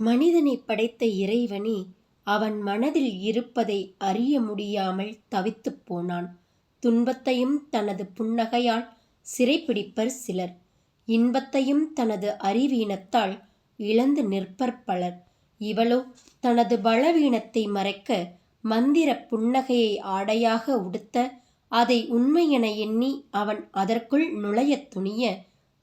மனிதனை படைத்த இறைவனே அவன் மனதில் இருப்பதை அறிய முடியாமல் தவித்துப் போனான். துன்பத்தையும் தனது புன்னகையால் சிறைப்பிடிப்பர் சிலர். இன்பத்தையும் தனது அறிவீனத்தால் இழந்து நிற்பர் பலர். இவளோ தனது பலவீனத்தை மறைக்க மந்திர புன்னகையை ஆடையாக உடுத்த அதை உண்மையென எண்ணி அவன் அதற்குள் நுழையத் துணிய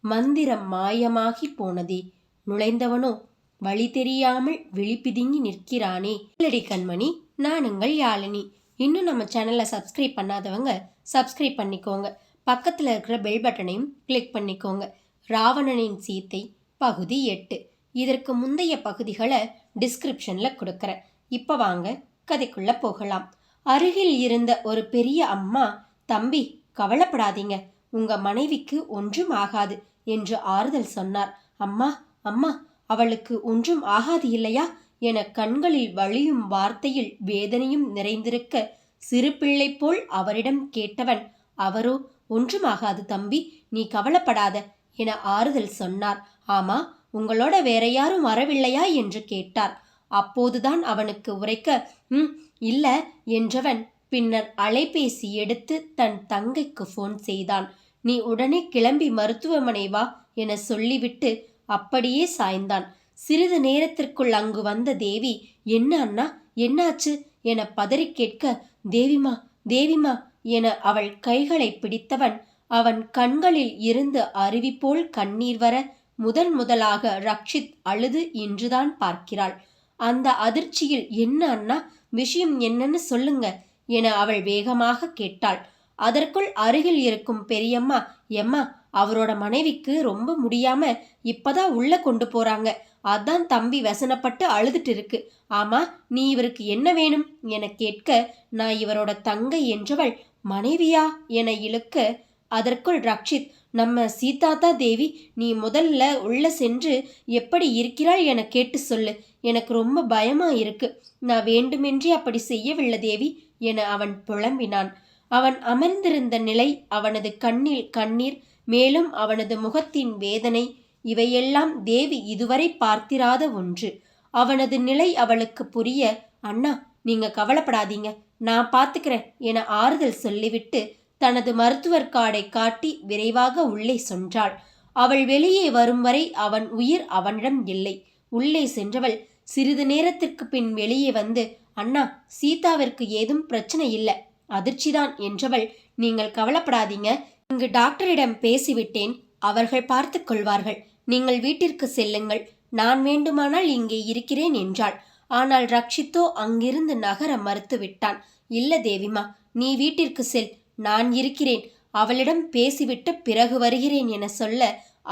மந்திரம் மாயமாகி போனதே. நுழைந்தவனோ வழி தெரியாமல் விழிப்பிதுங்கி நிற்கிறானே. இல்லடி கண்மணி நான் உங்கள் யாழினி. இன்னும் நம்ம சேனலை சப்ஸ்கிரைப் பண்ணாதவங்க சப்ஸ்கிரைப் பண்ணிக்கோங்க. பக்கத்தில் இருக்கிற பெல் பட்டனையும் கிளிக் பண்ணிக்கோங்க. ராவணனின் சீத்தை பகுதி எட்டு. இதற்கு முந்தைய பகுதிகளை டிஸ்கிரிப்ஷனில் கொடுக்குறேன். இப்போ வாங்க கதைக்குள்ளே போகலாம். அருகில் இருந்த ஒரு பெரிய அம்மா தம்பி கவலைப்படாதீங்க. உங்கள் மனைவிக்கு ஒன்றும் ஆகாது என்று ஆறுதல் சொன்னார். அம்மா அம்மா அவளுக்கு ஒன்றும் ஆகாது இல்லையா? என கண்களில் வழியும் வார்த்தையில் வேதனையும் நிறைந்திருக்க சிறு பிள்ளை போல் அவரிடம் கேட்டவன் அவரோ ஒன்றுமாகாது தம்பி நீ கவலைப்படாத என ஆறுதல் சொன்னார். ஆமா உங்களோட வேற யாரும் வரவில்லையா? என்று கேட்டார். அப்போதுதான் அவனுக்கு உரைக்க ம் இல்ல என்றவன் பின்னர் அலைபேசி எடுத்து தன் தங்கைக்கு ஃபோன் செய்தான். நீ உடனே கிளம்பி மருத்துவமனை வா என சொல்லிவிட்டு அப்படியே சாய்ந்தான். சிறிது நேரத்திற்குள் அங்கு வந்த தேவி என்ன அண்ணா என்னாச்சு? என பதறி கேட்க தேவிமா தேவிமா என அவள் கைகளை பிடித்தவன் அவன் கண்களில் இருந்து அருவி போல் கண்ணீர் வர முதன் முதலாக ரக்ஷித் அழுது இன்றுதான் பார்க்கிறாள். அந்த அதிர்ச்சியில் என்ன அண்ணா விஷயம் என்னன்னு சொல்லுங்க என அவள் வேகமாக கேட்டாள். அதற்குள் அருகில் இருக்கும் பெரியம்மா எம்மா அவரோட மனைவிக்கு ரொம்ப முடியாம இப்பதான் உள்ள கொண்டு போறாங்க. அதான் தம்பி வசனப்பட்டு அழுதுட்டு இருக்கு. ஆமா நீ இவருக்கு என்ன வேணும்? என கேட்க நான் இவரோட தங்கை என்றவள் மனைவியா? என இழுக்க அதற்குள் ரக்ஷித் நம்ம சீதாதா தேவி நீ முதல்ல உள்ள சென்று எப்படி இருக்கிறாள் என கேட்டு சொல்லு. எனக்கு ரொம்ப பயமா இருக்கு. நான் வேண்டுமென்றே அப்படி செய்யவில்லை தேவி என அவன் புலம்பினான். அவன் அமர்ந்திருந்த நிலை அவனது கண்ணில் கண்ணீர் மேலும் அவனது முகத்தின் வேதனை இவையெல்லாம் தேவி இதுவரை பார்த்திராத ஒன்று. அவனது நிலை அவளுக்கு புரிய அண்ணா நீங்க கவலைப்படாதீங்க. நான் பார்த்துக்கிறேன் என ஆறுதல் சொல்லிவிட்டு தனது மருத்துவர் கார்டை காட்டி விரைவாக உள்ளே சென்றாள். அவள் வெளியே வரும் வரை அவன் உயிர் அவனிடம் இல்லை. உள்ளே சென்றவள் சிறிது நேரத்திற்கு பின் வெளியே வந்து அண்ணா சீதாவிற்கு ஏதும் பிரச்சனை இல்லை. அதிர்ச்சிதான் என்றவள் நீங்கள் கவலைப்படாதீங்க. இங்கு டாக்டரிடம் பேசிவிட்டேன். அவர்கள் பார்த்து கொள்வார்கள். நீங்கள் வீட்டிற்கு செல்லுங்கள். நான் வேண்டுமானால் இங்கே இருக்கிறேன் என்றாள். ஆனால் ரக்ஷித்தோ அங்கிருந்து நகர மறுத்துவிட்டான். இல்ல தேவிமா நீ வீட்டிற்கு செல். நான் இருக்கிறேன். அவளிடம் பேசிவிட்டு பிறகு வருகிறேன் என சொல்ல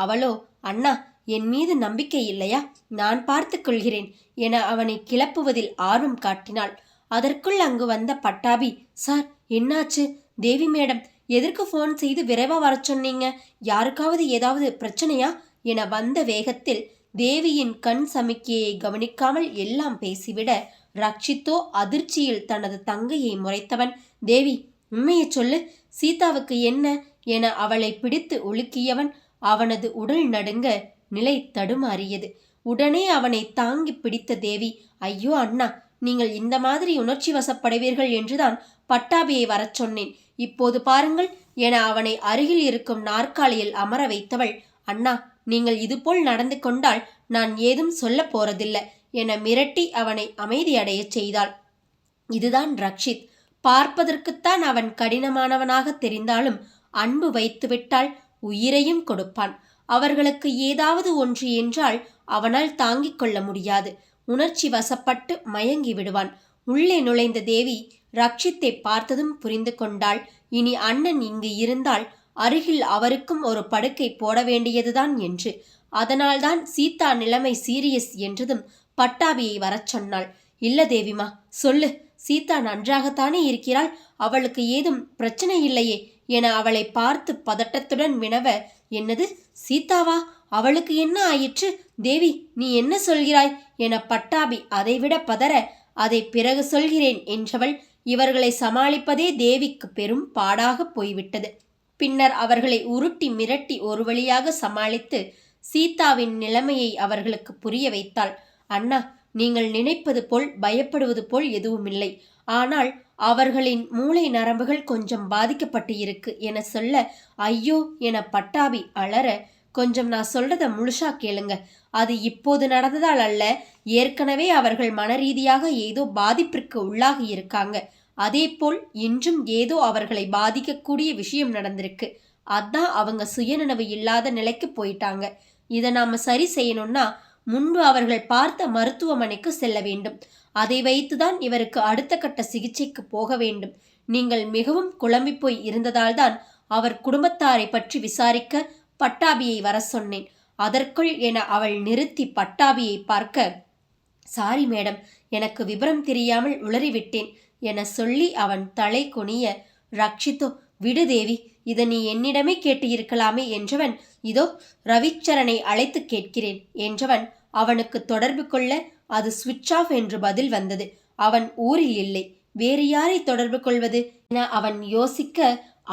அவளோ அண்ணா என் மீது நம்பிக்கை இல்லையா? நான் பார்த்து கொள்கிறேன் என அவனை கிளப்புவதில் ஆர்வம் காட்டினாள். அதற்குள் அங்கு வந்த பட்டாபி சார் என்னாச்சு? தேவி மேடம் எதற்கு ஃபோன் செய்து விரைவாக வர சொன்னீங்க? யாருக்காவது ஏதாவது பிரச்சனையா? என வந்த வேகத்தில் தேவியின் கண் சமிக்கையை கவனிக்காமல் எல்லாம் பேசிவிட ரக்ஷித்தோ அதிர்ச்சியில் தனது தங்கையை முறைத்தவன். தேவி உண்மையை சொல்லு. சீதாவுக்கு என்ன? என அவளை பிடித்து உலுக்கியவன் அவனது உடல் நடுங்க நிலை தடுமாறியது. உடனே அவனை தாங்கி பிடித்த தேவி ஐயோ அண்ணா நீங்கள் இந்த மாதிரி உணர்ச்சி வசப்படுவீர்கள் என்றுதான் பட்டாபியை வரச் சொன்னேன். இப்போது பாருங்கள் என அவனை அருகில் இருக்கும் நாற்காலியில் அமர வைத்தவள் அண்ணா நீங்கள் இதுபோல் நடந்து கொண்டால் நான் ஏதும் சொல்ல போறதில்லை என மிரட்டி அவனை அமைதியடையச் செய்தாள். இதுதான் ரக்ஷித். பார்ப்பதற்குத்தான் அவன் கடினமானவனாக தெரிந்தாலும் அன்பு வைத்துவிட்டால் உயிரையும் கொடுப்பான். அவர்களுக்கு ஏதாவது ஒன்று என்றால் அவனால் தாங்கிக் கொள்ள முடியாது. உணர்ச்சி வசப்பட்டு மயங்கி விடுவான். உள்ளே நுழைந்த தேவி ரக்ஷித்தை பார்த்ததும் புரிந்து கொண்டாள். இனி அண்ணன் இங்கு இருந்தால் அருகில் அவருக்கும் ஒரு படுக்கை போட வேண்டியதுதான் என்று. அதனால்தான் சீதா நிலைமை சீரியஸ் என்றதும் பட்டாபியை வரச் சொன்னாள். இல்ல தேவிமா சொல்லு. சீதா நன்றாகத்தானே இருக்கிறாள். அவளுக்கு ஏதும் பிரச்சனை இல்லையே என அவளை பார்த்து பதட்டத்துடன் வினவ என்னது? சீதாவா? அவளுக்கு என்ன ஆயிற்று? தேவி நீ என்ன சொல்கிறாய்? என பட்டாபி அதைவிட பதற அதை பிறகு சொல்கிறேன் என்றவள் இவர்களை சமாளிப்பதே தேவிக்கு பெரும் பாடாக போய்விட்டது. பின்னர் அவர்களை உருட்டி மிரட்டி ஒரு வழியாக சமாளித்து சீதாவின் நிலைமையை அவர்களுக்கு புரிய வைத்தாள். அண்ணா நீங்கள் நினைப்பது போல் பயப்படுவது போல் எதுவுமில்லை. ஆனால் அவர்களின் மூளை நரம்புகள் கொஞ்சம் பாதிக்கப்பட்டு இருக்கு என சொல்ல ஐயோ என பட்டாபி அலற கொஞ்சம் நான் சொல்றத முழுசா கேளுங்க. அது இப்போது நடந்ததால் அல்ல ஏற்கனவே அவர்கள் மனரீதியாக ஏதோ பாதிப்பிற்கு உள்ளாகி இருக்காங்க. அதேபோல் இன்றும் ஏதோ அவர்களை பாதிக்கக்கூடிய விஷயம் நடந்திருக்கு. அதான் அவங்க சுயநினைவு இல்லாத நிலைக்கு போயிட்டாங்க. இதை நாம சரி செய்யணும்னா முன்பு அவர்கள் பார்த்த மருத்துவமனைக்கு செல்ல வேண்டும். அதை வைத்துதான் இவருக்கு அடுத்த கட்ட சிகிச்சைக்கு போக வேண்டும். நீங்கள் மிகவும் குழம்பி போய் இருந்ததால்தான் அவர் குடும்பத்தாரை பற்றி விசாரிக்க பட்டாபியை வர சொன்னேன். அதற்குள் என அவள் நிறுத்தி பட்டாபியை பார்க்க சாரி மேடம் எனக்கு விபரம் தெரியாமல் உளறிவிட்டேன் என சொல்லி அவன் தலை குனிய ரக்ஷித்தோ விடு தேவி இதை நீ என்னிடமே கேட்டு இருக்கலாமே என்றவன் இதோ ரவிச்சரனை அழைத்து கேட்கிறேன் என்றவன் அவனுக்கு தொடர்பு கொள்ள அது சுவிட்ச் ஆஃப் என்று பதில் வந்தது. அவன் ஊரில் இல்லை. வேறு யாரை தொடர்பு கொள்வது? என அவன் யோசிக்க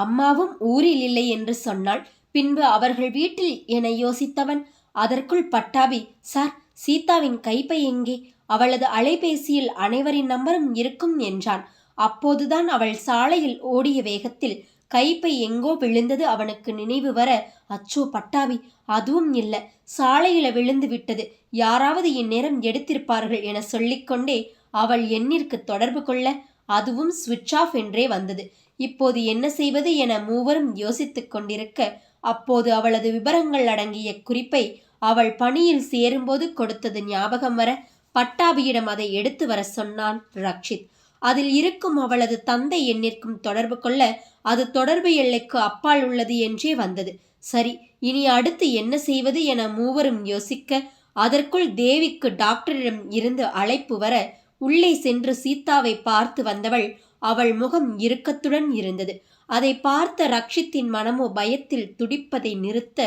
அம்மாவும் ஊரில் இல்லை என்று சொன்னாள். பின்பு அவர்கள் வீட்டில் என யோசித்தவன் அதற்குள் பட்டாபி சார் சீதாவின் கைப்பை எங்கே? அவளது அலைபேசியில் அனைவரின் நம்பரும் இருக்கும் என்றான். அப்போதுதான் அவள் சாலையில் ஓடிய வேகத்தில் கைப்பை எங்கோ விழுந்தது அவனுக்கு நினைவு வர அச்சோ பட்டாவி அதுவும் இல்லை. சாலையில விழுந்து விட்டது. யாராவது இந்நேரம் எடுத்திருப்பார்கள் என சொல்லிக்கொண்டே அவள் எண்ணிற்கு தொடர்பு கொள்ள அதுவும் சுவிட்ச் ஆஃப் என்றே வந்தது. இப்போது என்ன செய்வது என மூவரும் யோசித்துக் கொண்டிருக்க அப்போது அவளது விவரங்கள் அடங்கிய குறிப்பை அவள் பணியில் சேரும்போது கொடுத்தது ஞாபகம் வர பட்டாபியிடம் அதை எடுத்து வர சொன்னான் ரக்ஷித். அதில் இருக்கும் அவளது தந்தை எண்ணிற்கும் தொடர்பு கொள்ள அது தொடர்பு எல்லைக்கு அப்பால் உள்ளது என்றே வந்தது. சரி இனி அடுத்து என்ன செய்வது என மூவரும் யோசிக்க அதற்குள் தேவிக்கு டாக்டரிடம் இருந்து அழைப்பு வர உள்ளே சென்று சீதாவை பார்த்து வந்தவள் அவள் முகம் இறுக்கத்துடன் இருந்தது. அதை பார்த்த ரக்ஷித்தின் மனமோ பயத்தில் துடிப்பதை நிறுத்த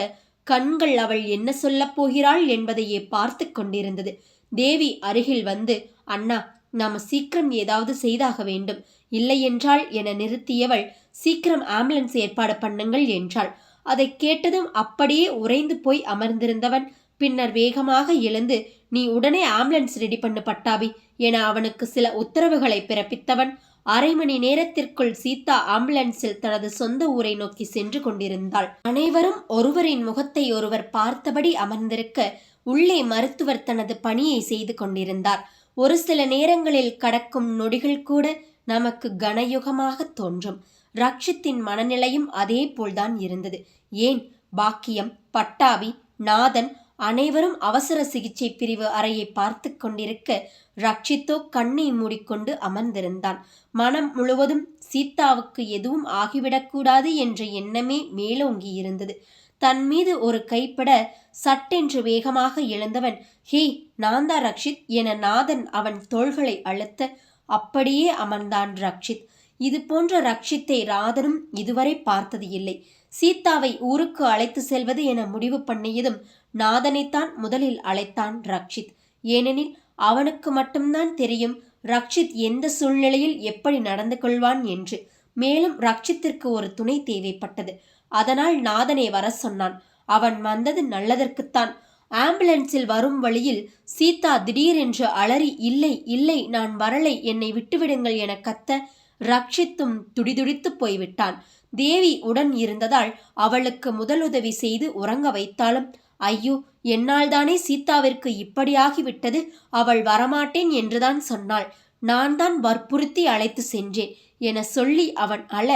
கண்கள் அவள் என்ன சொல்லப் போகிறாள் என்பதையே பார்த்து கொண்டிருந்தது. தேவி அருகில் வந்து அண்ணா நாம சீக்கிரம் ஏதாவது செய்தாக வேண்டும். இல்லையென்றால் என நிறுத்தியவள் சீக்கிரம் ஆம்புலன்ஸ் ஏற்பாடு பண்ணுங்கள் என்றாள். அதை கேட்டதும் அப்படியே உறைந்து போய் அமர்ந்திருந்தவன் பின்னர் வேகமாக எழுந்து நீ உடனே ஆம்புலன்ஸ் ரெடி பண்ணு பட்டாபி என அவனுக்கு சில உத்தரவுகளை பிறப்பித்தவன் அரை மணி நேரத்திற்குள் சீதா ஆம்புலன்ஸில் தனது சொந்த ஊரை நோக்கி சென்று கொண்டிருந்தாள். அனைவரும் ஒருவரின் முகத்தை ஒருவர் பார்த்தபடி அமர்ந்திருக்க உள்ளே மருத்துவர் தனது பணியை செய்து கொண்டிருந்தார். ஒரு சில நேரங்களில் கடக்கும் நொடிகள் கூட நமக்கு கனயுகமாக தோன்றும். ரக்ஷித்தின் மனநிலையும் அதே போல்தான் இருந்தது. ஏன்? பாக்கியம் பட்டாபி நாதன் அனைவரும் அவசர சிகிச்சை பிரிவு அறையை பார்த்து கொண்டிருக்க ரக்ஷித்தோ கண்ணை மூடிக்கொண்டு அமர்ந்திருந்தான். மனம் முழுவதும் சீதாவுக்கு எதுவும் ஆகிவிடக்கூடாது என்ற எண்ணமே மேலோங்கி இருந்தது. தன் மீது ஒரு கைப்பட சட்டென்று வேகமாக எழுந்தவன் ஹே நான்தா ரக்ஷித் என நாதன் அவன் தோள்களை அழுத்த அப்படியே அமர்ந்தான் ரக்ஷித் இது போன்ற ரக்ஷித்தை ராதனும் இதுவரை பார்த்தது இல்லை சீதாவை ஊருக்கு அழைத்து செல்வது என முடிவு பண்ணியதும் நாதனைத்தான் முதலில் அழைத்தான் ரக்ஷித். ஏனெனில் அவனுக்கு மட்டும்தான் தெரியும் ரக்ஷித் எந்த சூழ்நிலையில் எப்படி நடந்து கொள்வான் என்று. மேலும் ரக்ஷித்திற்கு ஒரு துணை தேவைப்பட்டது. அதனால் நாதனை வர சொன்னான். அவன் வந்தது நல்லதற்குத்தான். ஆம்புலன்ஸில் வரும் வழியில் சீதா திடீரென்று அலறி இல்லை இல்லை நான் வரலை என்னை விட்டுவிடுங்கள் என கத்த ரக்ஷித்தும் துடிதுடித்து போய்விட்டான். தேவி உடன் இருந்ததால் அவளுக்கு முதலுதவி செய்து உறங்க வைத்தாலும் ஐயோ என்னால்தானே சீதாவிற்கு இப்படியாகிவிட்டது? அவள் வரமாட்டேன் என்றுதான் சொன்னாள். நான் தான் வற்புறுத்தி அழைத்து சென்றேன் என சொல்லி அவன் அழ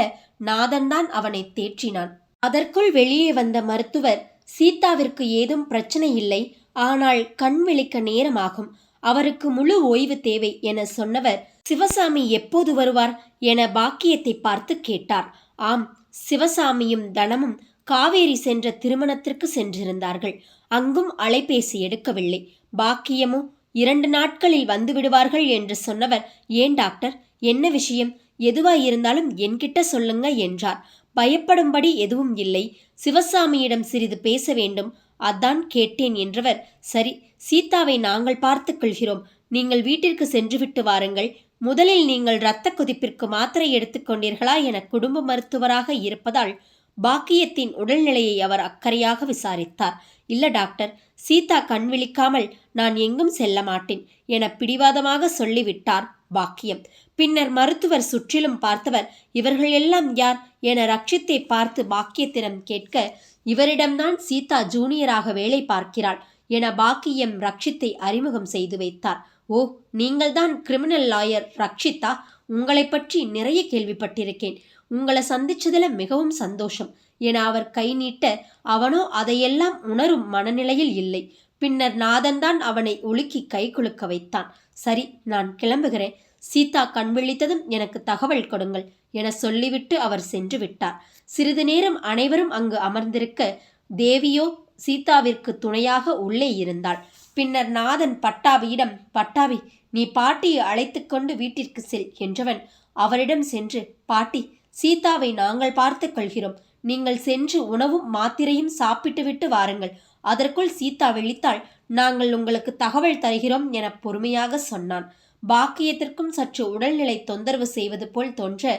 நாதன்தான் அவனை தேற்றினான். அதற்குள் வெளியே வந்த மருத்துவர் சீதாவிற்கு ஏதும் பிரச்சனை இல்லை. ஆனால் கண் விழிக்க நேரமாகும். அவருக்கு முழு ஓய்வு தேவை என சொன்னவர் சிவசாமி எப்போது வருவார்? என பாக்கியத்தை பார்த்து கேட்டார். ஆம் சிவசாமியும் தனமும் காவேரி சென்ற திருமணத்திற்கு சென்றிருந்தார்கள். அங்கும் அலைபேசி எடுக்கவில்லை. பாக்கியமும் இரண்டு நாட்களில் வந்து விடுவார்கள் என்று சொன்னவர் ஏன் டாக்டர்? என்ன விஷயம்? எதுவாயிருந்தாலும் என்கிட்ட சொல்லுங்க என்றார். பயப்படும்படி எதுவும் இல்லை. சிவசாமியிடம் சிறிது பேச வேண்டும். அதான் கேட்டேன் என்றவர் சரி சீதாவை நாங்கள் பார்த்துக் கொள்கிறோம். நீங்கள் வீட்டிற்கு சென்றுவிட்டு வாருங்கள். முதலில் நீங்கள் இரத்த கொதிப்பிற்கு மாத்திரை எடுத்துக்கொண்டீர்களா என குடும்ப மருத்துவராக இருப்பதால் பாக்கியத்தின் உடல்நிலையை அவர் அக்கறையாக விசாரித்தார். இல்ல டாக்டர் சீதா கண் விழிக்காமல் நான் எங்கும் செல்ல மாட்டேன் என பிடிவாதமாக சொல்லிவிட்டார் பாக்கியம். பின்னர் மருத்துவர் சுற்றிலும் பார்த்தவர் இவர்கள் எல்லாம் யார்? என ரட்சித்தை பார்த்து பாக்கியத்திடம் கேட்க இவரிடம்தான் சீதா ஜூனியராக வேலை பார்க்கிறாள் என பாக்கியம் ரட்சித்தை அறிமுகம் செய்து வைத்தார். ஓ நீங்கள்தான் கிரிமினல் லாயர் ரக்ஷிதா உங்களை பற்றி நிறைய கேள்விப்பட்டிருக்கேன். உங்களை சந்திச்சதில் மிகவும் சந்தோஷம். என அவர் கை நீட்ட அவனோ அதையெல்லாம் உணரும் மனநிலையில் இல்லை. பின்னர் நாதன்தான் அவனை ஒழுக்கி கை குலுக்க வைத்தான். சரி நான் கிளம்புகிறேன். சீதா கண் விழித்ததும் எனக்கு தகவல் கொடுங்கள் என சொல்லிவிட்டு அவர் சென்று விட்டார். சிறிது நேரம் அனைவரும் அங்கு அமர்ந்திருக்க தேவியோ சீதாவிற்கு துணையாக உள்ளே இருந்தாள். பின்னர் நாதன் பட்டாவியிடம் பட்டாவி நீ பாட்டியை அழைத்து கொண்டு வீட்டிற்கு செல் என்றவன் அவரிடம் சென்று பாட்டி சீதாவை நாங்கள் பார்த்து கொள்கிறோம். நீங்கள் சென்று உணவும் மாத்திரையும் சாப்பிட்டுவிட்டு வாருங்கள். அதற்குள் சீதா விழித்தாள். நாங்கள் உங்களுக்கு தகவல் தருகிறோம் என பொறுமையாக சொன்னான். பாக்கியத்திற்கும் சற்று உடல்நிலை தொந்தரவு செய்வது போல் தோன்ற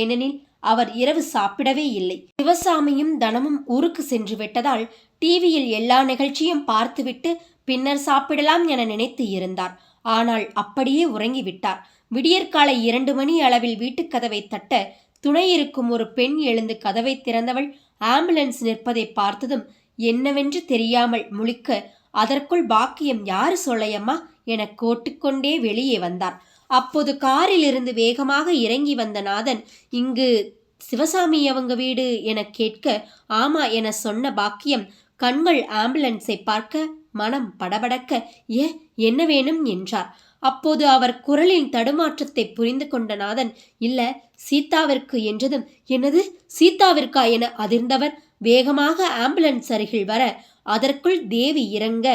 ஏனெனில் அவர் இரவு சாப்பிடவே இல்லை. சிவசாமியும் தனமும் ஊருக்கு சென்று விட்டதால் டிவியில் எல்லா நிகழ்ச்சியும் பார்த்துவிட்டு பின்னர் சாப்பிடலாம் என நினைத்து இருந்தார். ஆனால் அப்படியே உறங்கிவிட்டார். விடியற்காலை இரண்டு மணி அளவில் வீட்டுக் கதவை தட்ட துணை இருக்கும் ஒரு பெண் எழுந்து கதவை திறந்தவள் ஆம்புலன்ஸ் நிற்பதை பார்த்ததும் என்னவென்று தெரியாமல் முழிக்க அதற்குள் பாக்கியம் யாரு சொல்லையம்மா என கோட்டுக்கொண்டே வெளியே வந்தார். அப்போது காரில் இருந்து வேகமாக இறங்கி வந்த நாதன் இங்கு சிவசாமி அவங்க வீடு என கேட்க ஆமா என சொன்ன பாக்கியம் கண்கள் ஆம்புலன்ஸை பார்க்க மனம் படபடக்க ஏ என்ன வேணும்? என்றார். அப்போது அவர் குரலின் தடுமாற்றத்தை புரிந்து கொண்ட நாதன் இல்ல சீதாவிற்கு என்றதும் என்னது? சீதாவிற்கா என அதிர்ந்தவர்? வேகமாக ஆம்புலன்ஸ் அருகில் வர அதற்குள் தேவி இறங்க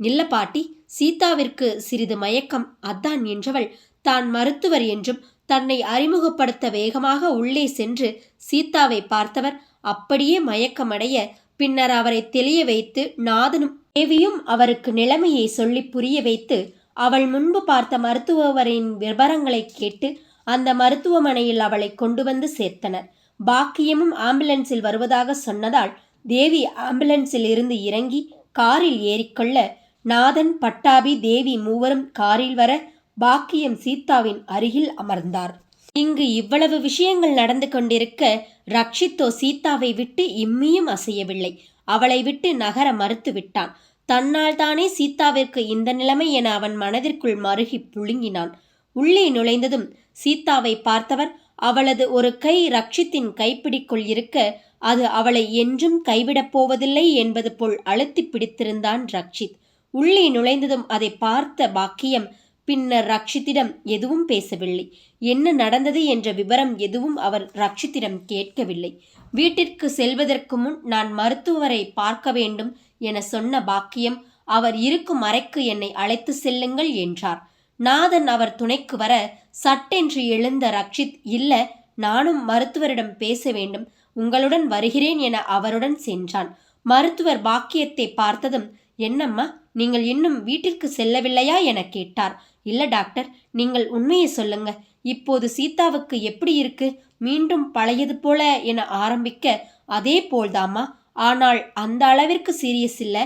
இல்ல பாட்டி சீதாவிற்கு சிறிது மயக்கம் அதான் என்றவள். தான் மருத்துவர் என்றும் தன்னை அறிமுகப்படுத்த வேகமாக உள்ளே சென்று சீதாவை பார்த்தவர். அப்படியே மயக்கமடைய பின்னர் அவரை தெளிய வைத்து நாதனும் தேவியும் அவருக்கு நிலைமையை சொல்லி புரிய வைத்து அவள் முன்பு பார்த்த மருத்துவரின் விவரங்களை கேட்டு அந்த மருத்துவமனையில் அவளை கொண்டு வந்து சேர்த்தனர். பாக்கியமும் ஆம்புலன்ஸில் வருவதாக சொன்னதால் தேவி ஆம்புலன்ஸில் இருந்து இறங்கி காரில் ஏறிக்கொள்ள நாதன் பட்டாபி தேவி மூவரும் காரில் வர பாக்கியம் சீதாவின் அருகில் அமர்ந்தார். இங்கு இவ்வளவு விஷயங்கள் நடந்து கொண்டிருக்க ரக்ஷித்தோ சீதாவை விட்டு இம்மியும் அசையவில்லை. அவளை விட்டு நகர மறுத்து விட்டான் தன்னால் தானே சீதாவிற்கு இந்த நிலைமை என அவன் மனதிற்குள் மருகி புழுங்கினான். உள்ளே நுழைந்ததும் சீதாவை பார்த்தவர் அவளது ஒரு கை ரக்ஷித்தின் கைப்பிடிக்குள் இருக்க அது அவளை என்றும் கைவிடப் போவதில்லை என்பது போல் அழுத்தி பிடித்திருந்தான் ரக்ஷித். உள்ளே நுழைந்ததும் அதை பார்த்த பாக்கியம் பின்னர் ரக்ஷித்திடம் எதுவும் பேசவில்லை. என்ன நடந்தது என்ற விவரம் எதுவும் அவர் ரக்ஷித்திடம் கேட்கவில்லை. வீட்டிற்கு செல்வதற்கு முன் நான் மருத்துவரை பார்க்க வேண்டும் என சொன்ன பாக்கியம் அவர் இருக்கும் அறைக்கு என்னை அழைத்து செல்லுங்கள் என்றார். நாதன் அவர் துணைக்கு வர சட்டென்று எழுந்த ரக்ஷித் இல்ல நானும் மருத்துவரிடம் பேச வேண்டும். உங்களுடன் வருகிறேன் என அவருடன் சென்றான். மருத்துவர் பாக்கியத்தை பார்த்ததும் என்னம்மா நீங்கள் இன்னும் வீட்டிற்கு செல்லவில்லையா என கேட்டார். இல்ல டாக்டர் நீங்கள் உண்மையை சொல்லுங்க. இப்போது சீதாவுக்கு எப்படி இருக்கு? மீண்டும் பழையது போல என ஆரம்பிக்க அதே போல்தாமா ஆனால் அந்த அளவிற்கு சீரியஸ் இல்ல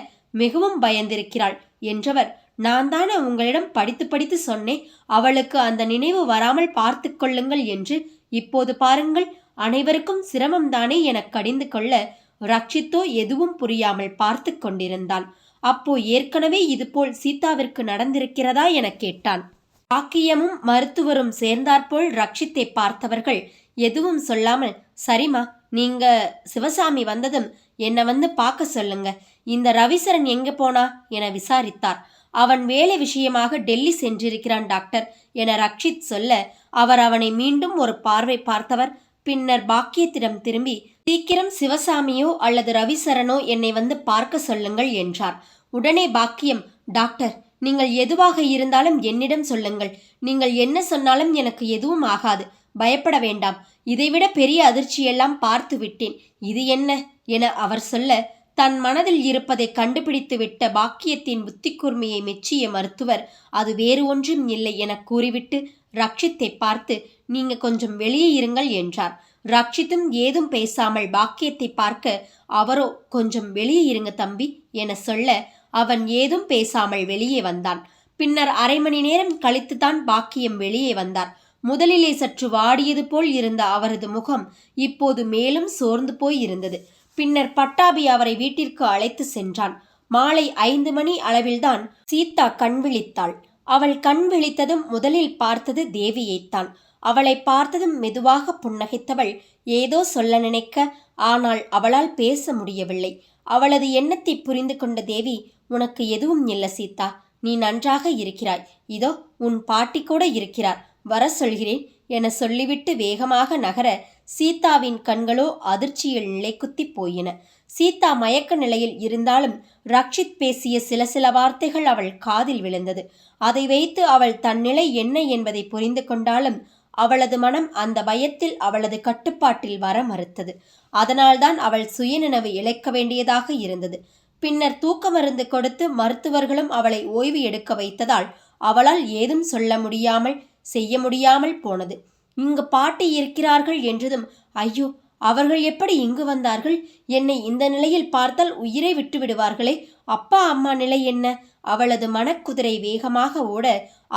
மிகவும் பயந்திருக்கிறாள் என்றவர். நான் தானே உங்களிடம் படித்து படித்து சொன்னேன் அவளுக்கு அந்த நினைவு வராமல் பார்த்து கொள்ளுங்கள் என்று. இப்போது பாருங்கள் அனைவருக்கும் சிரமம்தானே என கடிந்து கொள்ள ரட்சித்தோ எதுவும் புரியாமல் பார்த்து கொண்டிருந்தான் அப்போ ஏற்கனவே இதுபோல் சீதாவிற்கு நடந்திருக்கிறதா என கேட்டான். பாக்கியமும் மருத்துவரும் சேர்ந்தாற்போல் ரக்ஷித்தை பார்த்தவர்கள் எதுவும் சொல்லாமல் சரிம்மா நீங்க சிவசாமி வந்ததும் என்னை வந்து பார்க்க சொல்லுங்க. இந்த ரவிசரன் எங்க போனா என விசாரித்தார். அவன் வேலை விஷயமாக டெல்லி சென்றிருக்கிறான் டாக்டர் என ரக்ஷித் சொல்ல அவர் அவனை மீண்டும் ஒரு பார்வை பார்த்தவர் பின்னர் பாக்கியத்திடம் திரும்பி சீக்கிரம் சிவசாமியோ அல்லது ரவிசரனோ என்னை வந்து பார்க்க சொல்லுங்கள் என்றார். உடனே பாக்கியம் டாக்டர் நீங்கள் எதுவாக இருந்தாலும் என்னிடம் சொல்லுங்கள். நீங்கள் என்ன சொன்னாலும் எனக்கு எதுவும் ஆகாது. பயப்பட வேண்டாம். இதைவிட பெரிய அதிர்ச்சியெல்லாம் பார்த்து விட்டேன். இது என்ன? என அவர் சொல்ல தன் மனதில் இருப்பதை கண்டுபிடித்து விட்ட பாக்கியத்தின் புத்தி கூர்மையை மெச்சிய மருத்துவர் அது வேறு ஒன்றும் இல்லை என கூறிவிட்டு ரக்ஷித்தை பார்த்து நீங்க கொஞ்சம் வெளியே இருங்கள் என்றார். ரக்ஷித்தும் ஏதும் பேசாமல் பாக்கியத்தை பார்க்க அவரோ கொஞ்சம் வெளியே இருங்க தம்பி என சொல்ல அவன் ஏதும் பேசாமல் வெளியே வந்தான். பின்னர் அரை மணி நேரம் கழித்துத்தான் பாக்கியம் வெளியே வந்தார். முதலிலே சற்று வாடியது போல் இருந்த அவரது முகம் இப்போது மேலும் சோர்ந்து போய் இருந்தது. பின்னர் பட்டாபி அவரை வீட்டிற்கு அழைத்து சென்றான். மாலை ஐந்து மணி அளவில்தான் சீதா கண் விழித்தாள். அவள் கண் விழித்ததும் முதலில் பார்த்தது தேவியைத்தான். அவளை பார்த்ததும் மெதுவாக புன்னகைத்தவள் ஏதோ சொல்ல நினைக்க ஆனால் அவளால் பேச முடியவில்லை. அவளது எண்ணத்தை புரிந்து கொண்ட தேவி உனக்கு எதுவும் இல்லை சீதா. நீ நன்றாக இருக்கிறாய். இதோ உன் பாட்டி கூட இருக்கிறார். வர சொல்கிறேன் என சொல்லிவிட்டு வேகமாக நகர சீதாவின் கண்களோ அதிர்ச்சியில் நிலைக்குத்தி போயின. சீதா மயக்க நிலையில் இருந்தாலும் ரக்ஷித் பேசிய சில சில வார்த்தைகள் அவள் காதில் விழுந்தது. அதை வைத்து அவள் தன் நிலை என்ன என்பதை புரிந்து கொண்டாலும் அவளது மனம் அந்த பயத்தில் அவளது கட்டுப்பாட்டில் வர மறுத்தது. அதனால்தான் அவள் சுயநினைவு இழைக்க வேண்டியதாக இருந்தது. பின்னர் தூக்க மருந்து கொடுத்து மருத்துவர்களும் அவளை ஓய்வு எடுக்க வைத்ததால் அவளால் ஏதும் சொல்ல முடியாமல் செய்ய முடியாமல் போனது. இங்கு பாட்டி இருக்கிறார்கள் என்றதும் ஐயோ அவர்கள் எப்படி இங்கு வந்தார்கள்? என்னை இந்த நிலையில் பார்த்தால் உயிரை விட்டு விடுவார்களே. அப்பா அம்மா நிலை என்ன? அவளது மனக்குதிரை வேகமாக ஓட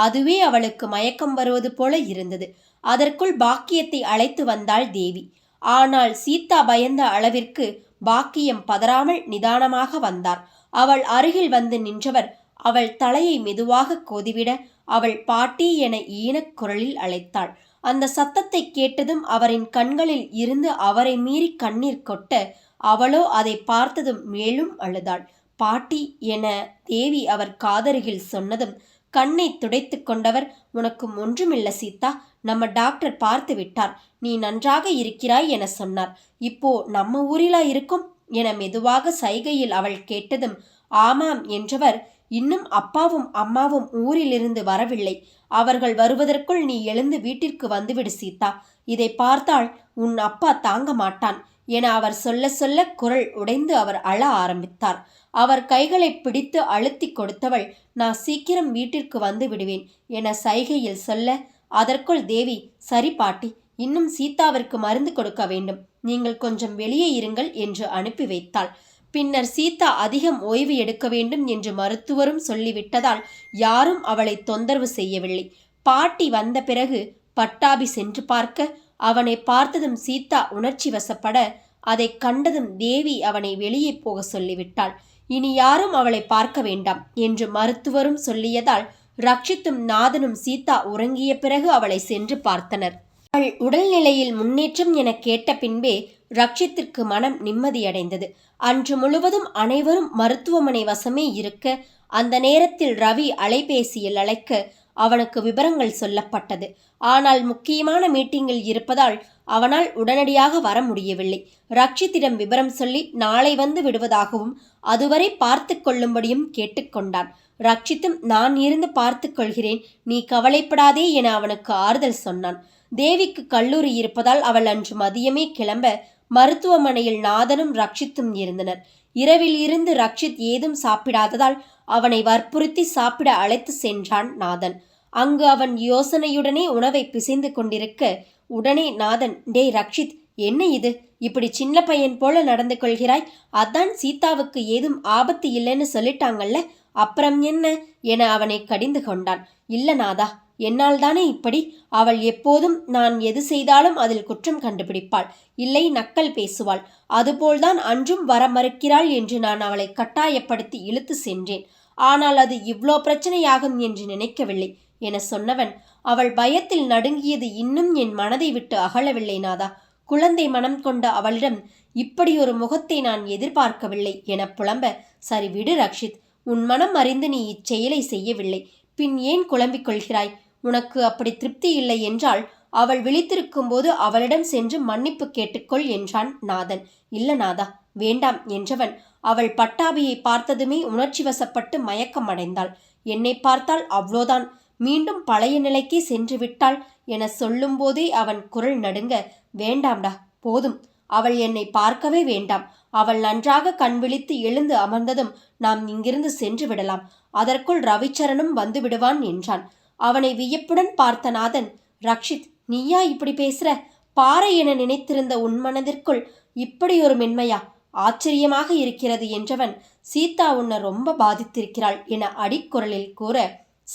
அதுவே அவளுக்கு மயக்கம் வருவது போல இருந்தது. அதற்குள் பாக்கியத்தை அழைத்து வந்தாள் தேவி. ஆனால் சீதா பயந்த அளவிற்கு பாக்கியம் பதறாமல் நிதானமாக வந்தார். அவள் அருகில் வந்து நின்றவர் அவள் தலையை மெதுவாக கோதிவிட அவள் பாட்டி என ஈனக் குரலில் அழைத்தாள். அந்த சத்தத்தை கேட்டதும் அவரின் கண்களில் இருந்து அவரை மீறி கண்ணீர் கொட்ட அவளோ அதை பார்த்ததும் மேலும் அழுதாள். பாட்டி என தேவி அவர் காதருகில் சொன்னதும் கண்ணை துடைத்து கொண்டவர் உனக்கும் ஒன்றுமில்ல சீதா. நம்ம டாக்டர் பார்த்து விட்டார். நீ நன்றாக இருக்கிறாய் என சொன்னார். இப்போ நம்ம ஊரிலா இருக்கும்? என மெதுவாக சைகையில் அவள் கேட்டதும் ஆமாம் என்றவர் இன்னும் அப்பாவும் அம்மாவும் ஊரிலிருந்து வரவில்லை. அவர்கள் வருவதற்குள் நீ எழுந்து வீட்டிற்கு வந்துவிடு சீதா. இதை பார்த்தால் உன் அப்பா தாங்க மாட்டான். என அவர் சொல்ல சொல்ல குரல் உடைந்து அவர் அழ ஆரம்பித்தார். அவர் கைகளை பிடித்து அழுத்தி கொடுத்தவள் நான் சீக்கிரம் வீட்டிற்கு வந்து விடுவேன் என சைகையில் சொல்ல அதற்குள் தேவி சரி பாட்டி இன்னும் சீதாவிற்கு மருந்து கொடுக்க வேண்டும். நீங்கள் கொஞ்சம் வெளியே இருங்கள் என்று அனுப்பி வைத்தாள். பின்னர் சீதா அதிகம் ஓய்வு எடுக்க வேண்டும் என்று மருத்துவரும் சொல்லிவிட்டதால் யாரும் அவளை தொந்தரவு செய்யவில்லை. பாட்டி வந்த பிறகு பட்டாபி சென்று பார்க்க அவனை பார்த்ததும் சீதா உணர்ச்சி வசப்பட அதை கண்டதும் தேவி அவனை வெளியே போக சொல்லிவிட்டாள். இனி யாரும் அவளை பார்க்க வேண்டாம் என்று மருத்துவரும் சொல்லியதால் ரட்சித்தும் நாதனும் சீதா உறங்கிய பிறகு அவளை சென்று பார்த்தனர். அவள் உடல்நிலையில் முன்னேற்றம் என கேட்ட பின்பே ரக்ஷித்திற்கு மனம் நிம்மதியடைந்தது. அன்று முழுவதும் அனைவரும் மருத்துவமனை வசமே இருக்க அந்த நேரத்தில் ரவி அலைபேசியில் அழைக்க அவனுக்கு விவரங்கள் சொல்லப்பட்டது. ஆனால் முக்கியமான மீட்டிங்கில் இருப்பதால் அவனால் உடனடியாக வர முடியவில்லை. ரக்ஷித்திடம் விவரம் சொல்லி நாளை வந்து விடுவதாகவும் அதுவரை பார்த்து கொள்ளும்படியும் கேட்டுக்கொண்டான் ரக்ஷித்தும் நான் இருந்து பார்த்து கொள்கிறேன் நீ கவலைப்படாதே என அவனுக்கு ஆறுதல் சொன்னான். தேவிக்கு கல்லூரி இருப்பதால் அவள் அன்று மதியமே கிளம்ப மருத்துவமனையில் நாதனும் ரக்ஷித்தும் இருந்தனர். இரவில் இருந்து ரக்ஷித் ஏதும் சாப்பிடாததால் அவனை வற்புறுத்தி சாப்பிட அழைத்து சென்றான் நாதன். அங்கு அவன் யோசனையுடனே உணவை பிசைந்து கொண்டிருக்க உடனே நாதன் டே ரக்ஷித் என்ன இது? இப்படி சின்ன பையன் போல நடந்து கொள்கிறாய்? அதான் சீதாவுக்கு ஏதும் ஆபத்து இல்லைன்னு சொல்லிட்டாங்கல்ல அப்புறம் என்ன? என அவனை கடிந்து கொண்டான். இல்ல நாதா என்னால் தானே இப்படி? அவள் எப்போதும் நான் எது செய்தாலும் அதில் குற்றம் கண்டுபிடிப்பாள். இல்லை நக்கல் பேசுவாள். அதுபோல்தான் அன்றும் வர மறுக்கிறாள் என்று நான் அவளை கட்டாயப்படுத்தி இழுத்து சென்றேன். ஆனால் அது இவ்வளோ பிரச்சனையாகும் என்று நினைக்கவில்லை. என சொன்னவன் அவள் பயத்தில் நடுங்கியது இன்னும் என் மனதை விட்டு அகலவில்லை நாதா. குழந்தை மனம் கொண்ட அவளிடம் இப்படி ஒரு முகத்தை நான் எதிர்பார்க்கவில்லை என புலம்ப சரி விடு ரக்ஷித் உன் மனம் அறிந்து நீ இச்செயலை செய்யவில்லை. பின் ஏன் குழம்பிக் கொள்கிறாய்? உனக்கு அப்படி திருப்தி இல்லை என்றால் அவள் விழித்திருக்கும் போது அவளிடம் சென்று மன்னிப்பு கேட்டுக்கொள் என்றான் நாதன். இல்ல நாதா வேண்டாம் என்றவன் அவள் பட்டாபியை பார்த்ததுமே உணர்ச்சி வசப்பட்டு மயக்கம் அடைந்தாள் என்னை பார்த்தால் அவ்வளோதான். மீண்டும் பழைய நிலைக்கே சென்று விட்டாள் என சொல்லும்போதே அவன் குரல் நடுங்க வேண்டாம்டா போதும். அவள் என்னை பார்க்கவே வேண்டாம். அவள் நன்றாக கண் விழித்து எழுந்து அமர்ந்ததும் நாம் இங்கிருந்து சென்று விடலாம். அதற்குள் ரவிச்சரனும் வந்து விடுவான் என்றான். அவனை வியப்புடன் பார்த்த நாதன் ரக்ஷித் நீயா இப்படி பேசுற? பாறை என நினைத்திருந்த உன் மனதிற்குள் இப்படி ஒரு மென்மையா? ஆச்சரியமாக இருக்கிறது என்றவன் சீதா உன்னை ரொம்ப பாதித்திருக்கிறாள் என அடிக்குரலில் கூற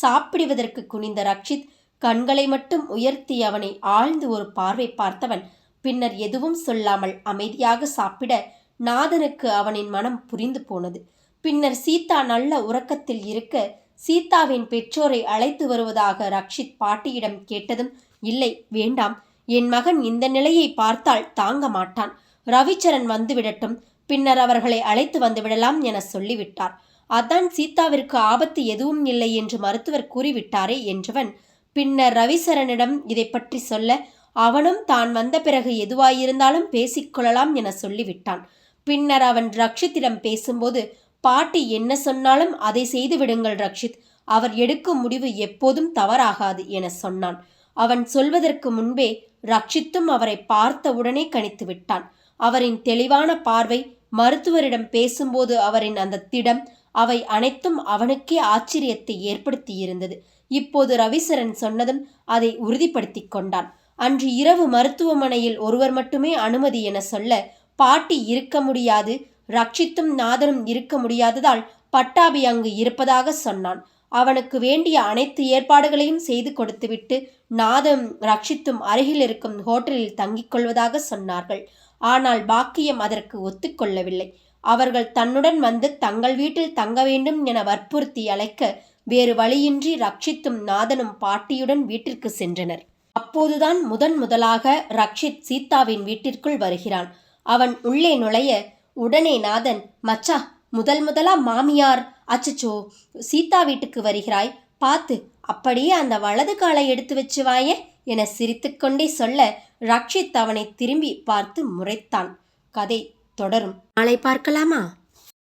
சாப்பிடுவதற்கு குனிந்த ரக்ஷித் கண்களை மட்டும் உயர்த்தி அவனை ஆழ்ந்து ஒரு பார்வை பார்த்தவன். பின்னர் எதுவும் சொல்லாமல் அமைதியாக சாப்பிட நாதனுக்கு அவனின் மனம் புரிந்து போனது. பின்னர் சீதா நல்ல உறக்கத்தில் இருக்க சீதாவின் பெற்றோரை அழைத்து வருவதாக ரக்ஷித் பாட்டியிடம் கேட்டதும் இல்லை வேண்டாம். என் மகன் இந்த நிலையை பார்த்தால் தாங்க மாட்டான். ரவிச்சரன் வந்துவிடட்டும். பின்னர் அவர்களை அழைத்து வந்துவிடலாம் என சொல்லிவிட்டார். அதான் சீதாவிற்கு ஆபத்து எதுவும் இல்லை என்று மருத்துவர் கூறிவிட்டாரே என்றவன். பின்னர் ரவிசரனிடம் இதை பற்றி சொல்ல அவனும் தான் வந்த பிறகு எதுவாயிருந்தாலும் பேசிக்கொள்ளலாம் என சொல்லிவிட்டான். பின்னர் அவன் ரக்ஷித்திடம் பேசும்போது பாட்டி என்ன சொன்னாலும் அதை செய்து விடுங்கள் ரக்ஷித் அவர் எடுக்கும் முடிவு எப்போதும் தவறாகாது என சொன்னான். அவன் சொல்வதற்கு முன்பே ரக்ஷித்தும் அவரை பார்த்தவுடனே கணித்து விட்டான். அவரின் தெளிவான பார்வை மருத்துவரிடம் பேசும்போது அவரின் அந்த திடம் அவை அனைத்தும் அவனுக்கே ஆச்சரியத்தை ஏற்படுத்தியிருந்தது. இப்போது ரவிசரன் சொன்னதும் அதை உறுதிப்படுத்திக் கொண்டான். அன்று இரவு மருத்துவமனையில் ஒருவர் மட்டுமே அனுமதி என சொல்ல பாட்டி இருக்க முடியாது ரட்சித்தும் நாதனும் இருக்க முடியாததால் பட்டாபி அங்கு இருப்பதாக சொன்னான். அவனுக்கு வேண்டிய அனைத்து ஏற்பாடுகளையும் செய்து கொடுத்துவிட்டு நாதம் ரட்சித்தும் அருகில் இருக்கும் ஹோட்டலில் தங்கிக் கொள்வதாக சொன்னார்கள். ஆனால் பாக்கியம் அதற்கு ஒத்துக்கொள்ளவில்லை. அவர்கள் தன்னுடன் வந்து தங்கள் வீட்டில் தங்க வேண்டும் என வற்புறுத்தி அழைக்க வேறு வழியின்றி ரக்ஷித்தும் நாதனும் பாட்டியுடன் வீட்டிற்கு சென்றனர். அப்போதுதான் முதன் முதலாக ரக்ஷித் சீதாவின் வீட்டிற்குள் வருகிறான். அவன் உள்ளே நுழைய உடனே நாதன் மச்சா முதல் முதலா மாமியார் அச்சச்சோ சீதா வீட்டுக்கு வருகிறாய். பார்த்து அப்படியே அந்த வலது காலை எடுத்து வச்சு வாயே என சிரித்துக்கொண்டே சொல்ல ரக்ஷித் அவனை திரும்பி பார்த்து முறைத்தான். கதை தொடரும். நாளை பார்க்கலாமா?